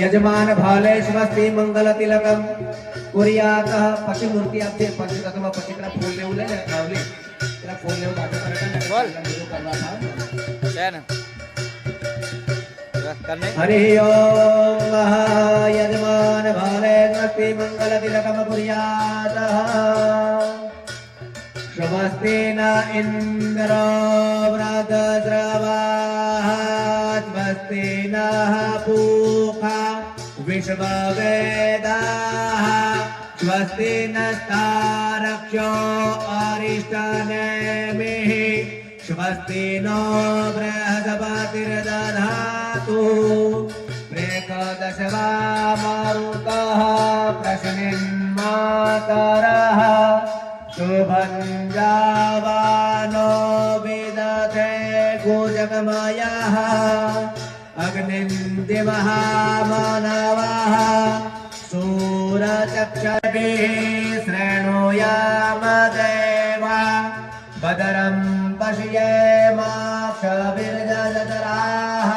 યજમાન ભાલે સ્વસ્તિ મંગલ તિલકમ કુરિયાત પછી મૂર્તિ આપજે પછી તકમાં પછી પેલા ફૂલ લેવું લે ને રાવલી પેલા ફૂલ લેવું બાજુ કરે બોલ. કરવા ને કરને હરિ ઓમ યજમાન ભાલે સ્વસ્તિ મંગલ તિલકમ કુરિયાત સ્વસ્તિ ન ઇન્દ્ર વ્રતસ્રવાः पूपा विश्ववेदाः स्वस्ति नस्तारक्षो अरिष्टनेमिः स्वस्ति नो बृहस्पतिर्दधातु। एकादश मारुकः प्रश्ने मातरः शुभञ्जावा नो विदधे गोजगमयः। अग्निं दिवः मानवः सूरचक्षभिः शृणुयाम देवा बदरं पश्येमाक्षभिर्जतराः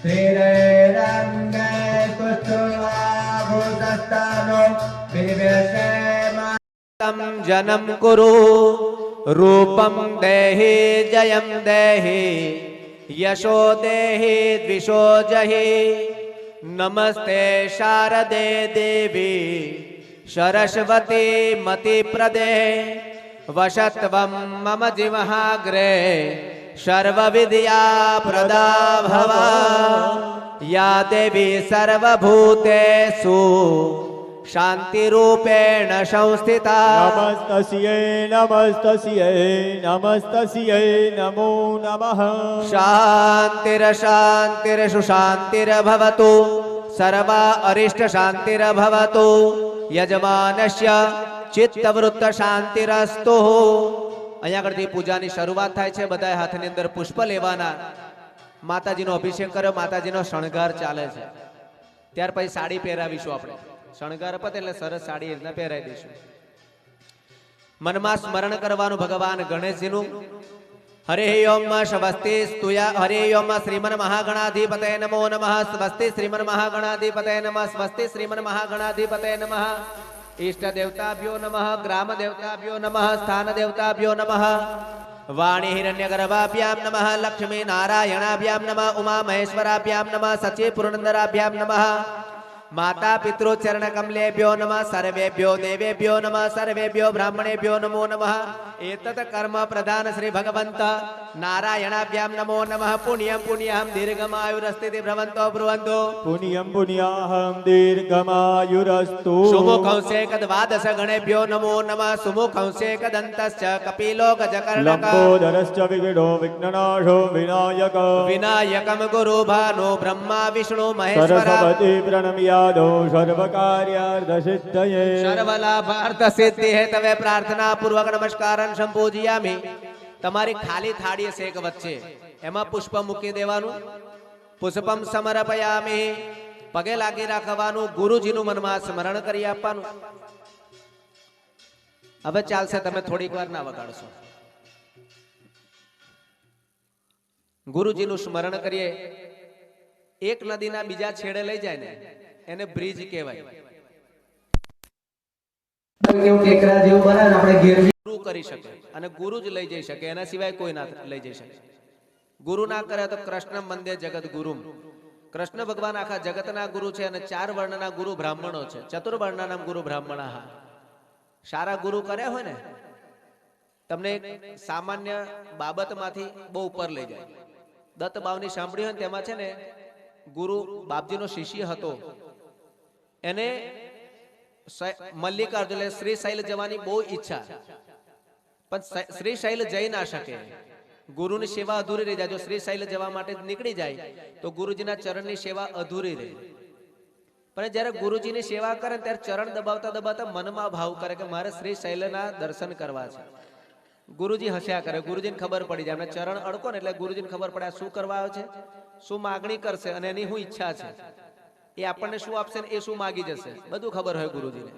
स्थिरैरङ्गे तुष्टुवाभूतस्तनो विवेशेम तं जनं कुरु रूपं देहि जयं देहि यशो देहि द्विषो जहि नमस्ते शारदे देवी सरस्वती मतिप्रदे वशत्वं मम जिमहाग्रे सर्वविद्या प्रदा भव या देवी सर्वभूतेषु शान्तिरूपेण संस्थिता નમસ્તસ્યે નમસ્તસ્યે નમસ્તસ્યે નમો નમઃ शान्तिरशान्तिरशुशान्तिर्भवतु सर्वा अरिष्टशान्तिर्भवतु यजमानस्य ચિત્તવૃત્ત શાંતિરસ્તુ અહીંયા આગળથી પૂજાની શરૂઆત થાય છે બધાએ હાથની અંદર પુષ્પ લેવાના માતાજીનો અભિષેક કર્યો માતાજીનો શણગાર ચાલે છે ત્યાર પછી સાડી પહેરાવીશું આપણે શણગાર પત એટલે સરસ સાડી એ રીતના પહેરાવી દઈશું. મનમાં સ્મરણ કરવાનું ભગવાન ગણેશજીનું. હરે ઓમ સ્વસ્તિ સ્તુયા, હરે ઓમ શ્રીમન મહાગણાધિપતે નમો નમઃ. સ્વસ્તિ શ્રીમન મહાગણાધિપતે નમઃ, સ્વસ્તિ શ્રીમન મહાગણાધિપતે નમઃ. ઈષ્ટ દેવતાભ્યો નમઃ ગ્રામ દેવતાભ્યો નમઃ સ્થાન દેવતાભ્યો નમઃ. વાણી હિરણ્યગર્ભાભ્યામ નમઃ લક્ષ્મી નારાયણાભ્યામ નમઃ ઉમા મહેશ્વરાભ્યામ નમઃ સચિવ પુરંદરાભ્યામ નમઃ. માતા પિતૃ ચરણ કમલેભ્યો નમઃ સર્વેભ્યો દેવેભ્યો નમ સર્વેભ્યો બ્રાહ્મણેભ્યો નમો નમ. એતત કર્મ પ્રધાન શ્રી ભગવંત નારાયણાભ્યામ નમો નમ પુણ્યમ પુણ્યમ દીર્ઘમાયુરસ્તિતિ ભ્રવંતો બ્રુવંતો પુણ્યમ પુણ્યાહમ દીર્ઘમાયુરસ્તુ સુમુખંસેક કદવાદશ ગણેભ્યો નમો નમ સુમુખંસેક દંતશ્ચ કપિલો ગજકર્ણક લંબોદરશ્ચ વિઘ્નનાશો વિનાયક વિનાયકમ ગુરુ ભાનો બ્રહ્મા વિષ્ણુ મહેશ્વર સરસ્વતી પ્રણમ્યાદો સર્વકાર્યાર્ધસિદ્ધયે સર્વલાભાર્થ સિદ્ધિ હેતવે પ્રાર્થના પૂર્વક નમસ્કારન સંપૂજ્યામિ તમારી ખાલી થાળી હશે એક વચ્ચે. એમાં પુષ્પ મૂકી દેવાનું. પુષ્પમ સમર્પયામિ. પગે લાગી રાખવાનું. ગુરુજીનું મનમાં સ્મરણ કરી આપવાનું. હવે ચાલશે તમે થોડીક વાર ના વગાડશો. ગુરુજીનું સ્મરણ કરીએ. એક નદીના બીજા છેડે લઈ જાય ને. એને બ્રિજ કહેવાય. ટેકરા જેવું બને આપણે ઘેર ગુરુ કરી શકે અને ગુરુ જ લઈ જઈ શકે એના સિવાય કોઈ ના લઈ જઈ શકે. ગુરુ ના કરે તો કૃષ્ણ મંદે જગત ગુરુ કૃષ્ણ ભગવાન આખા જગતના ગુરુ છે અને ચાર વર્ણના ગુરુ બ્રાહ્મણો છે. ચતુર્વર્ણના નામ ગુરુ બ્રાહ્મણ સારા ગુરુ કર્યા હોય ને તમને સામાન્ય બાબતમાંથી બહુ ઉપર લઈ જાય. દત્ત બાવની સાંભળી હોય ને તેમાં છે ને ગુરુ બાપજીનો શિષ્ય હતો. એને મલ્લિકાર્જુન એટલે શ્રી શૈલ જવાની બહુ ઈચ્છા. પણ શ્રી શૈલ જઈ ના શકે. ગુરુની સેવા અધૂરી રહી જાય. જો શ્રી શૈલ જવા માટે નીકળી જાય, તો ગુરુજીના ચરણની સેવા અધૂરી રહે. પણ જ્યારે ગુરુજીની સેવા કરે ત્યારે ચરણ દબાવતા દબાવતા મનમાં ભાવ કરે કે મારે શ્રી શૈલના દર્શન કરવા છે. ગુરુજી હસ્યા કરે. ગુરુજીને ખબર પડી જાય. એમને ચરણ અડકો ને એટલે ગુરુજીને ખબર પડે શું કરવા આવે છે? શું માગણી કરશે? અને એની શું ઈચ્છા છે? એ આપણને શું આપશે એ શું માગી જશે? બધું ખબર હોય ગુરુજીને.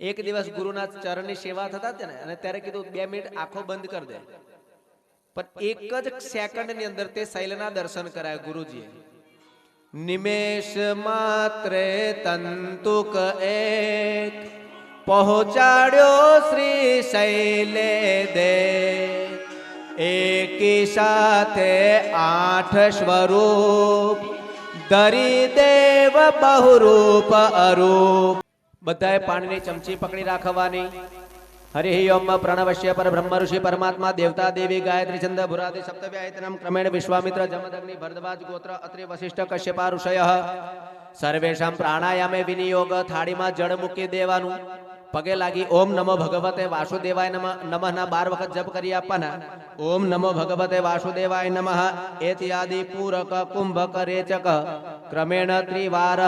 એક દિવસ ગુરુના ચરણની સેવા થતા હતા ને, અને ત્યારે કીધું, બે મિનિટ, આંખો બંધ કરી દે. પણ એક જ સેકન્ડની અંદર તે શૈલના દર્શન કરાયા ગુરુજીએ. નિમેષ માત્રે તંતુક એક પહોંચાડ્યો શ્રી શૈલે દે. એકી સાથે આઠ સ્વરૂપ ધરી દેવ બહુરૂપ અરૂપ. બધાએ પાણીની ચમચી પકડી રાખવાની. હરિ પ્રણવશ્ય પર બ્રહ્મ ઋષિ દેવતા દેવી ગાયત્રી છંદ ભુરાદિ સપ્તવ્યાયતનમ વિશ્વામિત્ર જમદગ્નિ ભરદ્વાજ ગોત્ર અત્રિ વશિષ્ઠ કશ્યપા પ્રાણાયામે વિનિયોગ થાળીમાં જળ મૂકી દેવાનું. पगे लागी ओम नमो भगवते वासुदेवाय नम नम बार वक्त जप करी ओम नमो भगवते वासुदेवाय नम एति पूरक कुंभ करेचक क्रमेण त्रिवार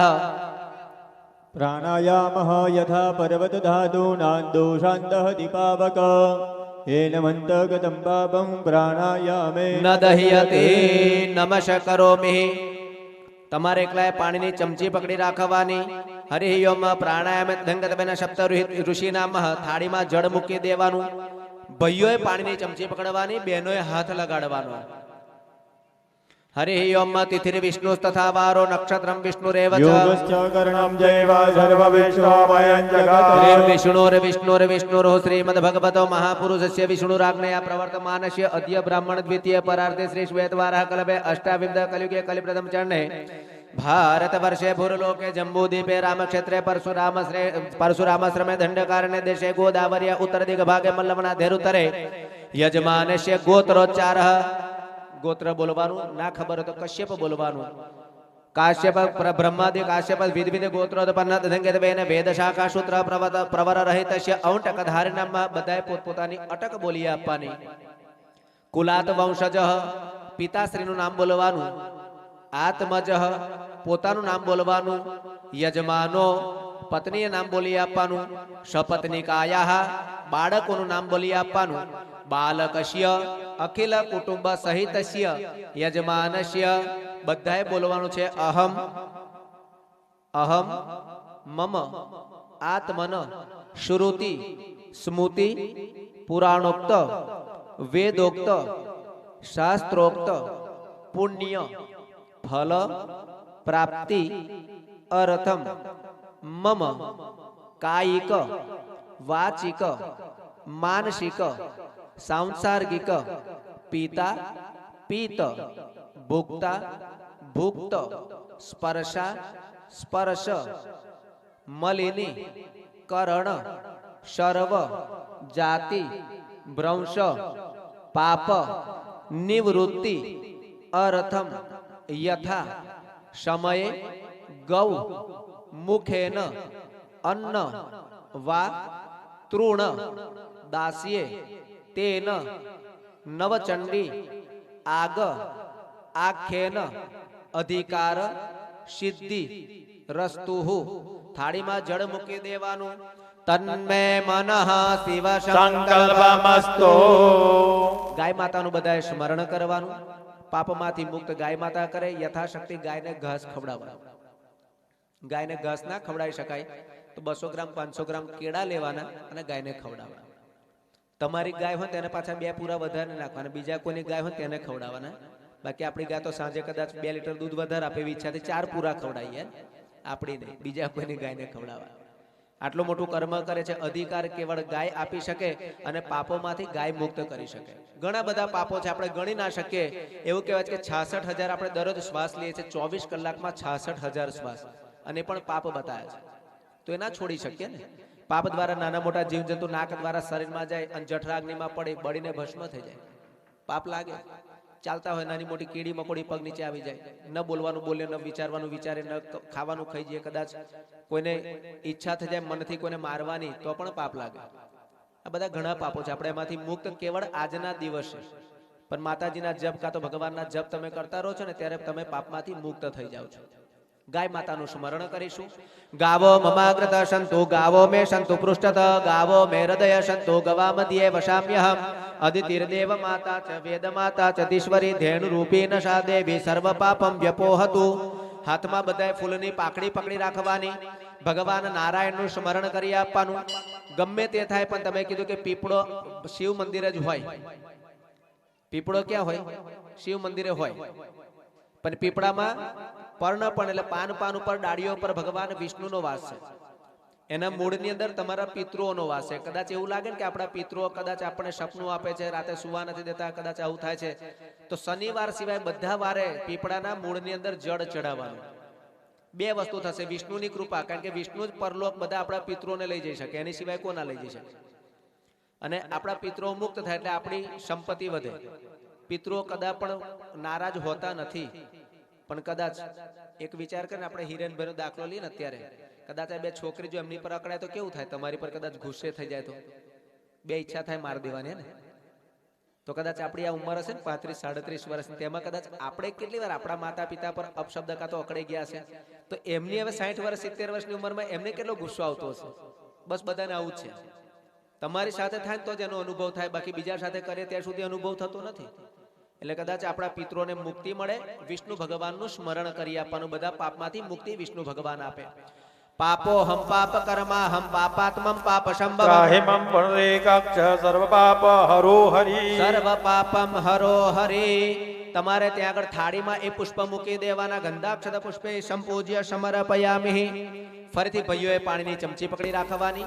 प्राणायाम यथा पर्वत धातूना दोषांत दीपावक तमारे एकलाय पानी ने चमची पकड़ी राखवानी હરિ ઓમ પ્રાણાયામ દંગતબેન સપ્ત ઋષિના થાળીમાં જળ મૂકી દેવાનું. ભાઈઓએ પાણીની ચમચી પકડવાની બહેનોએ હાથ લગાડવાનો. હરિ ઓમ ભગવતો મહાપુરુષસ્ય વિષ્ણુરાજ્ઞયા પ્રવર્તમાનસ્ય અદ્ય બ્રાહ્મણ દ્વિતીય પરાર્થે શ્રી શ્વેતવારા કલભે અષ્ટાવિંદ કલિયુગે કલિપ્રથમ ચરણે ભારત વર્ષે ભૂરલોકે रामक्षेत्रे રામક્ષેત્રે પરશુરામ શ્રે देशे ભાગે મલ્લમના ધેરુતરે યજમાનસ્ય ગોત્રોચ્ચાર. ગોત્ર બોલવાનું? ના ખબર તો કશ્યપ બોલવાનું. કાશ્યપ બ્રહ્માદિ, કાશ્યપ વિધ વિધ ગોત્રોત્પન્ન ધંગેત બેન વેદ શાખા સૂત્ર પ્રવત પ્રવર રહિતસ્ય ઔટક ધારણામાં બધાએ પોતપોતાની અટક બોલી આપવાની. કુલાત વંશજ પિતાશ્રીનું નામ બોલવાનું. આત્મજ પોતાનું નામ બોલવાનું, યજમાનો પત્નીએ નામ બોલી આપવાનું સપત્નિકાયા બાળકોનું નામ બોલી આપવાનું, બાલકશ્ય, અખિલ કુટુંબ સહિતસ્ય યજમાનસ્ય બધાએ બોલવાનું છે અહમ અહમ, મમ, આત્મન, શ્રુતિ, સ્મૃતિ, પુરાણોક્ત, વેદોક્ત, શાસ્ત્રોક્ત, પુણ્ય, ફલ પ્રાપ્તિ અર્થમ. મમ. કાયિક. વાચિક. માનસિક. સાંસાર્ગિક. પિતા. પીત ભુક્તા. ભુક્ત. સ્પર્શા. સ્પર્શ. મલિની. કરણ. સર્વ જાતિ. ભ્રંશ. પાપ. નિવૃત્તિ. અર્થમ. યથા. સમયે ગૌ, મુખેન, અન્ન, વા, તૃણ દાસ્યે તેન, નવચંડી, આગ, આખેન, અધિકાર, સિદ્ધિ, રસ્તુહુ. થાળીમાં જળ મૂકી દેવાનું. તન્મે મનઃ શિવ સંકલ્પમસ્તુ. ગાય માતાનું બધાએ સ્મરણ કરવાનું. પાપમાંથી મુક્ત ગાય માતા કરે, યથાશક્તિ ગાયને ઘાસ ખવડાવવા ગાયને ઘાસ ના ખવડાવી શકાય તો બસો ગ્રામ, પાંચસો ગ્રામ કેળા લેવાના અને ગાયને ખવડાવવાના તમારી ગાય હોય તેને પાછા બે પૂરા વધારે નાખવાના બીજા કોઈની ગાય હોય તેને ખવડાવવાના. બાકી આપણી ગાય તો સાંજે કદાચ બે લીટર દૂધ વધારે આપે એવી ઈચ્છાથી ચાર પૂરા ખવડાવીએ. આપણી નહીં, બીજા કોઈની ગાયને ખવડાવવા. આટલું મોટું કર્મ કરે છે અધિકાર કેવળ ગાય આપી શકે અને પાપોમાંથી ગાય મુક્ત કરી શકે. ઘણા બધા પાપો છે આપણે ગણી ના શકીએ. એવું કહેવાય છે કે છાસઠ હજાર આપણે દરરોજ શ્વાસ લઈએ છીએ ચોવીસ કલાકમાં છાસઠ હજાર શ્વાસ. અને પણ પાપ બતાવે છે. તો એ ના છોડી શકીએ ને? પાપ દ્વારા નાના મોટા જીવજંતુ નાક દ્વારા શરીરમાં જાય અને જઠરાગ્નિમાં પડે બળીને ભસ્મ થઈ જાય. પાપ લાગે. ચાલતા હોય નાની મોટી કીડી મકોડી પગ નીચે આવી જાય. ન બોલવાનું બોલે, ન વિચારવાનું વિચારે, ન ખાવાનું ખાઈ જઈએ કદાચ. કોઈને ઈચ્છા થઈ જાય, મનથી કોઈને મારવાની, તો પણ પાપ લાગે. આ બધા ઘણા પાપો છે. આપણે એમાંથી મુક્ત કેવળ આજના દિવસે. પણ માતાજીના જપ કાં તો ભગવાનના જપ તમે કરતા રહો છો ને, ત્યારે તમે પાપમાંથી મુક્ત થઈ જાઓ છો. ગાય માતાનું સ્મરણ કરીશું. ગાવો મમાગ્રત સંતુ, ગાવો મે સંતુ પૃષ્ઠત, ગાવો મે હૃદય સંતુ ગવા મધ્યે વશામ્યહમ અદિતિર્દેવ માતા ચ વેદ માતા ચતીશ્વરી ધેનુ રૂપી નશા દેવી સર્વ પાપમ વ્યપોહતુ હાથમાં બધાએ ફૂલની પાકડી પકડી રાખવાની ભગવાન નારાયણનું સ્મરણ કરી આપવાનું ગમે તે થાય પણ તમે કીધું કે પીપળો શિવ મંદિર જ હોય પીપળો ક્યાં હોય શિવ મંદિરે હોય પણ પીપળામાં પર્ણ પણ એટલે પાન પાન ઉપર ડાળીઓ પર ભગવાન વિષ્ણુનો વાસ છે। એના મૂળની અંદર તમારા પિતૃઓનો વાસ છે. કદાચ એવું લાગે ને કે આપણા પિતૃઓ કદાચ આપણને સપનું આપે છે રાતે સુવા નથી દેતા કદાચ આવું થાય છે. તો શનિવાર સિવાય બધા વારે પીપળાના મૂળની અંદર જળ ચડાવવાનું બે વસ્તુ થશે વિષ્ણુની કૃપા કારણ કે વિષ્ણુ જ પરલોક બધા આપણા પિતૃઓને લઈ જઈ શકે એની સિવાય કોના લઈ જઈ શકે? અને આપણા પિતૃઓ મુક્ત થાય એટલે આપણી સંપત્તિ વધે. પિતૃઓ કદાચ પણ નારાજ હોતા નથી. પણ કદાચ એક વિચાર કરીને આપણે હિરેનભાઈનો દાખલો લઈએ ને અત્યારે. કદાચ આ બે છોકરી જો એમની પર અકળાય તો કેવું થાય? તમારી પર કદાચ ગુસ્સે થઈ જાય તો? બે ઈચ્છા થાય માર દેવાની ને? તો કદાચ આપણી આ ઉંમર હશે ને પાંત્રીસ, સાડત્રીસ વર્ષની, તેમાં કદાચ આપણે કેટલી વાર આપણા માતા પિતા પર અપશબ્દ કાં તો અકળાઈ ગયા છે તો એમની હવે સાઠ વર્ષ, સિત્તેર વર્ષની ઉંમરમાં એમને કેટલો ગુસ્સો આવતો હશે? બસ બધાને આવું જ છે. તમારી સાથે થાય તો જ એનો અનુભવ થાય, બાકી બીજા સાથે કરીએ ત્યાં સુધી અનુભવ થતો નથી. એટલે કદાચ આપણા પિત્રોને મુક્તિ મળે, વિષ્ણુ ભગવાનનું સ્મરણ કરી આપવાનું, બધા પાપમાંથી મુક્તિ વિષ્ણુ ભગવાન આપે. પાપો હમ પાપ કર્મા હમ પાપાત્મમ પાપ સંભવ હિમમ પુનરેકાક્ષ સર્વ પાપ હરો હરિ સર્વ પાપમ હરો હરે તમારે ત્યાં આગળ થાળીમાં એ પુષ્પ મૂકી દેવાના ગંધાક્ષત પુષ્પે સંપૂજ્ય સમર્પયામિ. ફરીથી ભાઈઓએ પાણીની ચમચી પકડી રાખવાની.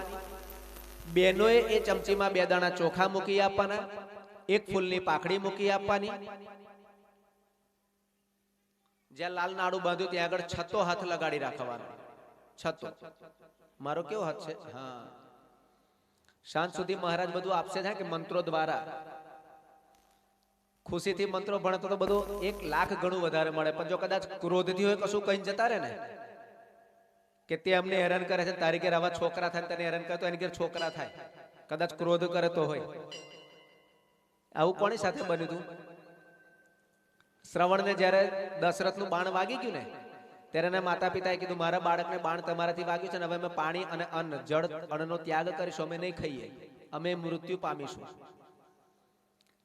બેનોએ એ ચમચીમાં બે દાણા ચોખા મૂકી આપવાના એક ફૂલની પાખડી મૂકી આપવાની. જ્યાં લાલ નાડું બાંધ્યું ત્યાં આગળ છતો હાથ લગાડી રાખવાનો. છતો. મારો કેવો હાથ છે? હા. સાંજ સુધી મહારાજ બધું આપશે કે મંત્રો દ્વારા? ખુશીથી મંત્રો ભણતો તો બધું એક લાખ ગણું વધારે મળે, પણ જો કદાચ ક્રોધથી હોય કશું કહીને જતા રહે ને, કે તે અમને હેરાન કરે છે, તારી ઘેર આવા છોકરા થાય તને હેરાન કરે, તો એની ઘેર છોકરા થાય. કદાચ ક્રોધ કરે તો હોય. આવું કોની સાથે બન્યું હતું શ્રવણને જ્યારે દશરથનું બાણ વાગી ગયું ને ત્યારે એના માતા પિતાએ કીધું, મારા બાળકને બાણ તમારાથી વાગ્યું છે ને હવે અમે પાણી અને અન્ન, જળ, અન્નનો ત્યાગ કરીશું, અમે નહીં ખાઈએ. અમે મૃત્યુ પામીશું.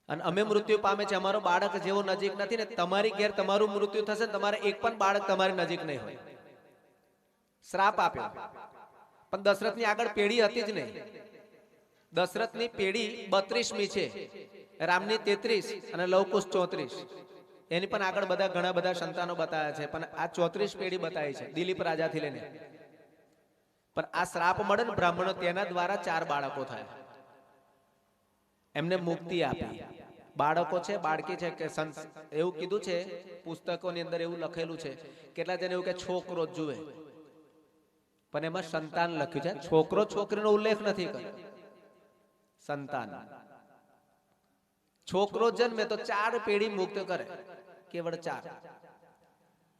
અને અમે મૃત્યુ પામે છે. અમારો બાળક જેવો નજીક નથી ને તમારી ઘેર તમારું મૃત્યુ થશે ને તમારે એક પણ બાળક તમારી નજીક નહીં હોય. શ્રાપ આપ્યો. પણ દશરથની આગળ પેઢી હતી જ નહીં. દશરથની પેઢી બત્રીસમી છે. રામની તેત્રીસ અને લવકુશ ચોત્રીસ. એની પણ આગળ બધા ઘણા બધા સંતાનો બતાવ્યા છે, પણ આ ચોત્રીસ પેઢી બતાવી છે, દિલીપ રાજાથી લઈને. પણ આ શ્રાપ મળે ને બ્રાહ્મણો તેના દ્વારા ચાર બાળકો થાય. એમને મુક્તિ આપી. બાળકો છે, બાળકી છે, કે એવું કીધું છે, પુસ્તકોની અંદર એવું લખેલું છે, કેટલા જણ એવું કે છોકરો જુએ. પણ એમાં સંતાન લખ્યું છે, છોકરો છોકરીનો ઉલ્લેખ નથી કર્યો. સંતાન. છોકરો જન્મે તો ચાર પેઢી મુક્ત કરે. કેવળ ચાર.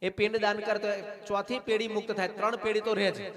એ પિંડ દાન કરતો ચોથી પેઢી મુક્ત થાય, ત્રણ પેઢી તો રહે છે